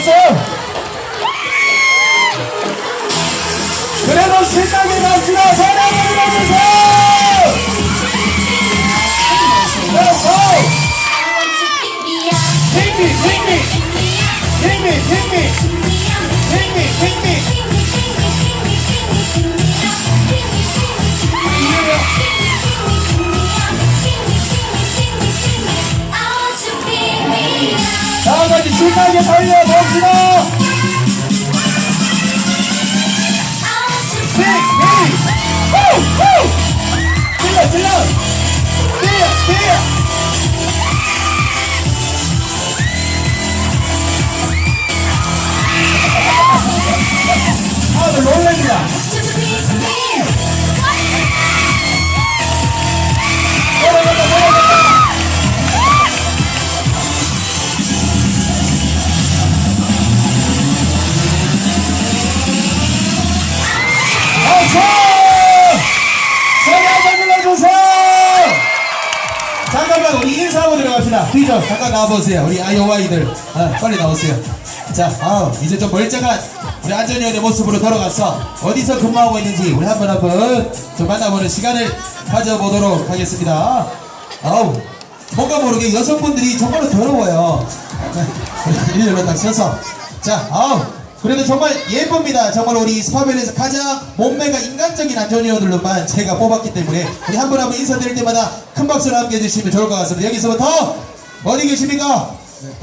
왔어요. 그래도 세상에 가지나 사랑해주세요. 신나게 달려봅시다 빅! 어서! 소리 한번 불러주세요! 잠깐만 우리 인사하고 들어갑시다. 뒤죠. 잠깐 나와보세요. 우리 아이오와이들 아, 빨리 나오세요. 자, 아, 이제 좀 멀쩡한 우리 안전위원의 모습으로 돌아가서 어디서 근무하고 있는지 우리 한번 한번 좀 만나보는 시간을 가져보도록 하겠습니다. 아우, 뭔가 모르게 여성분들이 정말로 더러워요. 일렬로 딱 서서. 자, 아우, 그래도 정말 예쁩니다. 정말 우리 스파벨에서 가장 몸매가 인간적인 안전위원들로만 제가 뽑았기 때문에 우리 한 분 한 분 인사드릴 때마다 큰 박수를 함께 해주시면 좋을 것 같습니다. 여기서부터 어디 계십니까?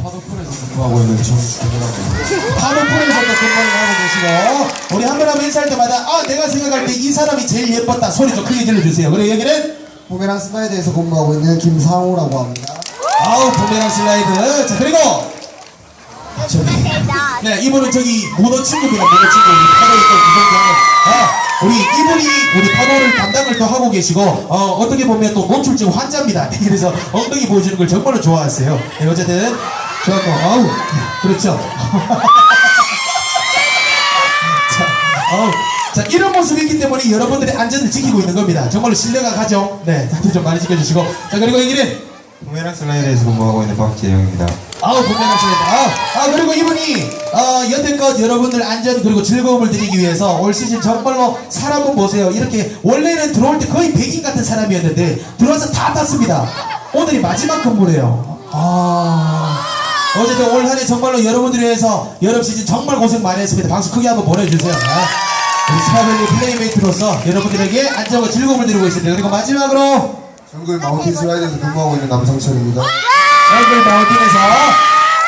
파도풀에서 근무하고 있는 정준이라고 합니다. 파도풀에서도 근무를 하고 계시고 우리 한 분 한 분 인사할 때마다 아 내가 생각할 때 이 사람이 제일 예뻤다 소리 좀 크게 질러주세요. 그리고 여기는 부메랑 스파이드에서 근무하고 있는 김상우라고 합니다. 아우 부메랑 슬라이드 자 그리고 저기 네 이분은 저기 문어 친구입니다 문어 친구 우리 파도에 또 구성장에 아 우리 이분이 우리 파도를 담당을 또 하고 계시고 어 어떻게 보면 또 노출증 환자입니다 그래서 엉덩이 보여주는 걸 정말로 좋아하세요 네 어쨌든 좋았고 아우 그렇죠 자, 어우, 자, 이런 모습이기 때문에 여러분들의 안전을 지키고 있는 겁니다. 정말로 신뢰가 가죠? 네, 다들 좀 많이 지켜주시고. 자, 그리고 여기는 부메랑 슬라이드에서 근무하고 있는 박재영입니다. 아우 분명하십니다. 아, 아 그리고 이분이 어, 여태껏 여러분들 안전 그리고 즐거움을 드리기 위해서 올 시즌 정말로 사람 분 보세요. 이렇게 원래는 들어올 때 거의 백인 같은 사람이었는데 들어와서 다 탔습니다. 오늘이 마지막 근무래요. 아 어쨌든 올 한해 정말로 여러분들을 위해서 여름 시즌 정말 고생 많이 했습니다. 박수 크게 한번 보내주세요. 아, 우리 스파벨리 플레이메이트로서 여러분들에게 안전과 즐거움을 드리고 있습니다. 그리고 마지막으로 정글 마운틴 슬라이드에서 근무하고 있는 남성철입니다. 얼굴 마운틴에서.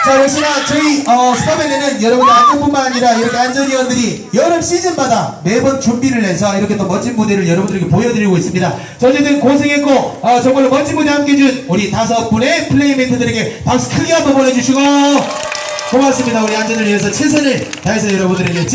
자 역시나 저희 어, 스파벨리는 여러분들 안전뿐만 아니라 이렇게 안전위원들이 여름 시즌마다 매번 준비를 해서 이렇게 또 멋진 무대를 여러분들에게 보여드리고 있습니다. 자 어쨌든 고생했고 어, 정말로 멋진 무대 함께해준 우리 다섯 분의 플레이메이트들에게 박수 크게 한번 보내주시고 고맙습니다. 우리 안전을 위해서 최선을 다해서 여러분들에게